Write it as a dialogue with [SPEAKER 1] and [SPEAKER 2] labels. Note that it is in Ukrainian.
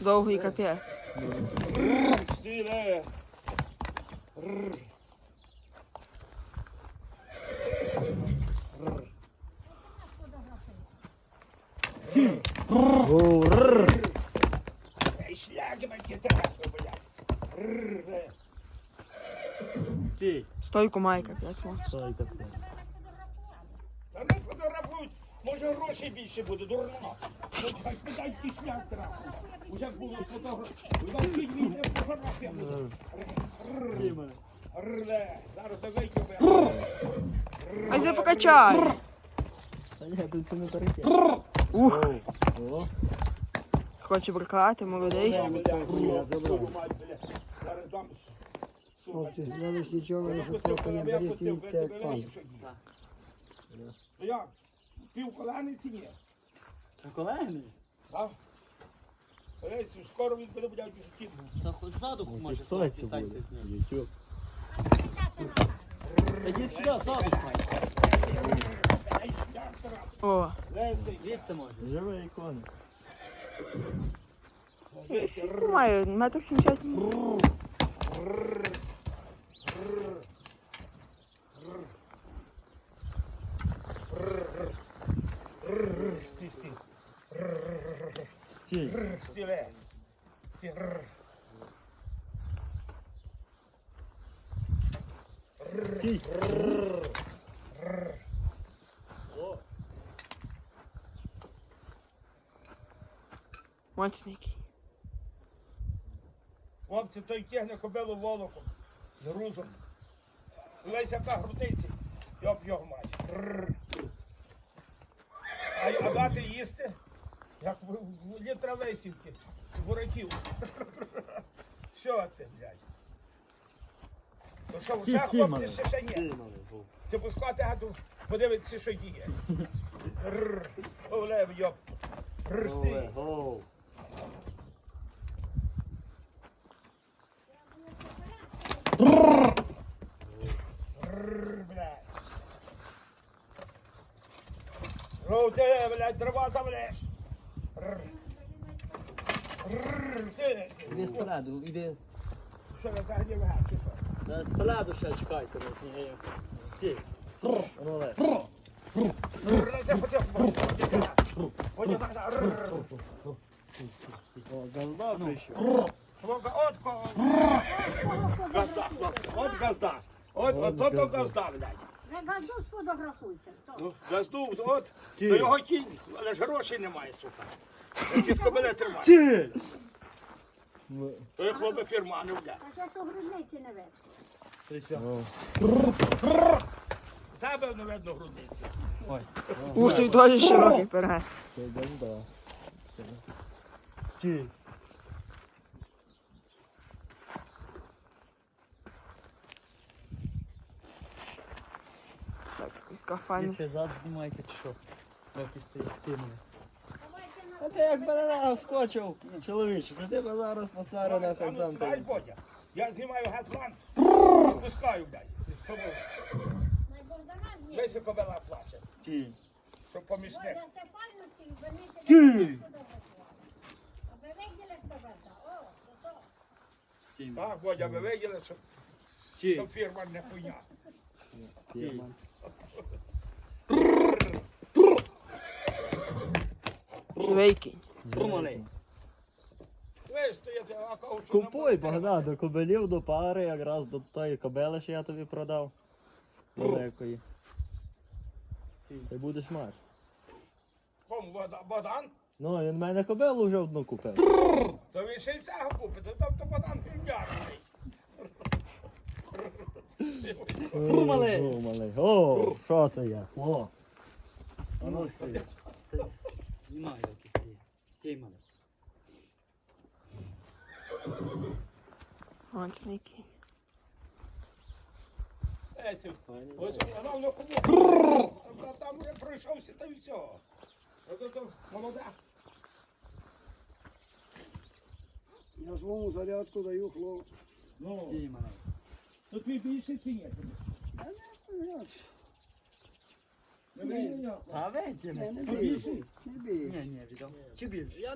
[SPEAKER 1] Довгий капець.
[SPEAKER 2] Ти,
[SPEAKER 1] Стойку має капець. ма.
[SPEAKER 2] стой кафе.
[SPEAKER 3] Та не фотографують, може грошей більше буде, дурно. Так, Дай ті шлях траху. Уже було фотограф. Навчить мені фотографія буде. Рррр. Зараз я вийду.
[SPEAKER 1] Ай се покачай.
[SPEAKER 2] Та ні, тут це не перекид.
[SPEAKER 1] Ух, хоче брикати, молодий.
[SPEAKER 3] Зараз дам.
[SPEAKER 4] Хлопці, нічого не шукав, не беріть і йдьте пан.
[SPEAKER 3] Ну як? Пів колени чи ні?
[SPEAKER 2] та колеги?
[SPEAKER 3] Так? Ось, Скоро він буде буде житті.
[SPEAKER 2] Та хоч ззаду може
[SPEAKER 5] Хто
[SPEAKER 2] хлопці
[SPEAKER 5] це
[SPEAKER 2] станьте
[SPEAKER 5] буде?
[SPEAKER 2] з ним.
[SPEAKER 5] Ютуб.
[SPEAKER 2] Та йдіть сюди, ззаду станьте.
[SPEAKER 1] О,
[SPEAKER 3] Лесик.
[SPEAKER 2] Звідси може.
[SPEAKER 5] Живе ікона.
[SPEAKER 1] скільки має? Метр сімдесят.
[SPEAKER 3] Стій. Стіле. Стій.
[SPEAKER 5] Стій.
[SPEAKER 1] Моцненький.
[SPEAKER 3] Хлопці, той тягне кобилу волоком з грузом. Лесь яка грудиці. Йоп його мать. А, а дати їсти? Як в, в літра весівки, бураків. Що це, блядь? То що, вже хлопці ще ще ні? Це пускати гаду, подивитися, що є. Рррр. Олев, йоп.
[SPEAKER 5] Гоу.
[SPEAKER 3] Рррр, блядь. Ну ти, блядь, дрова завлеш.
[SPEAKER 2] Іди іди.
[SPEAKER 3] Ви взагалі вгадки?
[SPEAKER 2] Та Спереду ще чекайте. ну. Ти.
[SPEAKER 5] Газда прийшов.
[SPEAKER 3] От. Газда, от газда. От газда, блядь.
[SPEAKER 6] Газу сфотографуйте. То.
[SPEAKER 3] Ну, газду, от,
[SPEAKER 5] Стій.
[SPEAKER 3] то його кінь, але ж грошей немає, сука. Ті скобили тримає.
[SPEAKER 5] Стій.
[SPEAKER 3] То є хлопець фірманів, блядь.
[SPEAKER 6] А ще що грудниці не видно.
[SPEAKER 3] Тебе не видно грудниці.
[SPEAKER 1] Ух, той дуже широкий.
[SPEAKER 5] Це. Стій.
[SPEAKER 1] Так, якийсь
[SPEAKER 2] Ви
[SPEAKER 1] кафан.
[SPEAKER 2] зад знімаєте чи що? Тимне.
[SPEAKER 5] А ти як мене вскочив, чоловіче, то тебе зараз поцарю на
[SPEAKER 3] А ну,
[SPEAKER 5] там
[SPEAKER 3] стай, Бодя. Я знімаю гетланд. Пускаю, блядь. З тобою.
[SPEAKER 6] На Богдана зні.
[SPEAKER 3] Весь кобила плаче,
[SPEAKER 5] Стій.
[SPEAKER 3] щоб помічник.
[SPEAKER 2] Сім.
[SPEAKER 3] Так, Бодя, ви виділи, що,
[SPEAKER 2] Ті.
[SPEAKER 3] що фірма не хуйня.
[SPEAKER 5] Фірма.
[SPEAKER 1] Живий кінь.
[SPEAKER 2] Румалей.
[SPEAKER 3] Ви стоїте, а кого що
[SPEAKER 5] Купуй, Богдан, до кобилів, до пари, якраз до тої кобили, що я тобі продав. Великої. Ти будеш мати.
[SPEAKER 3] Богдан?
[SPEAKER 5] Ну, він в мене кобилу вже одну купив.
[SPEAKER 3] То ви ще й цього купите, тобто Богдан
[SPEAKER 2] Румалей.
[SPEAKER 5] Румалей. О, що це я? О. А ну стій.
[SPEAKER 2] Знімай, який стій. Стій, малий.
[SPEAKER 1] Моцненький.
[SPEAKER 3] Есі, ось вона воно кому. Там- Там я пройшовся, та й все. Молода.
[SPEAKER 4] Я своєму зарядку даю хлоп.
[SPEAKER 3] Ну,
[SPEAKER 2] Стій, малий.
[SPEAKER 3] тут ви більше чи ні?
[SPEAKER 4] А не,
[SPEAKER 3] Не вийняв.
[SPEAKER 2] А
[SPEAKER 4] Не,
[SPEAKER 2] виділи?
[SPEAKER 4] не
[SPEAKER 3] То
[SPEAKER 4] більше.
[SPEAKER 3] більше.
[SPEAKER 4] Не більше.
[SPEAKER 2] Ні, ні, відомо. Чи більше?
[SPEAKER 5] Я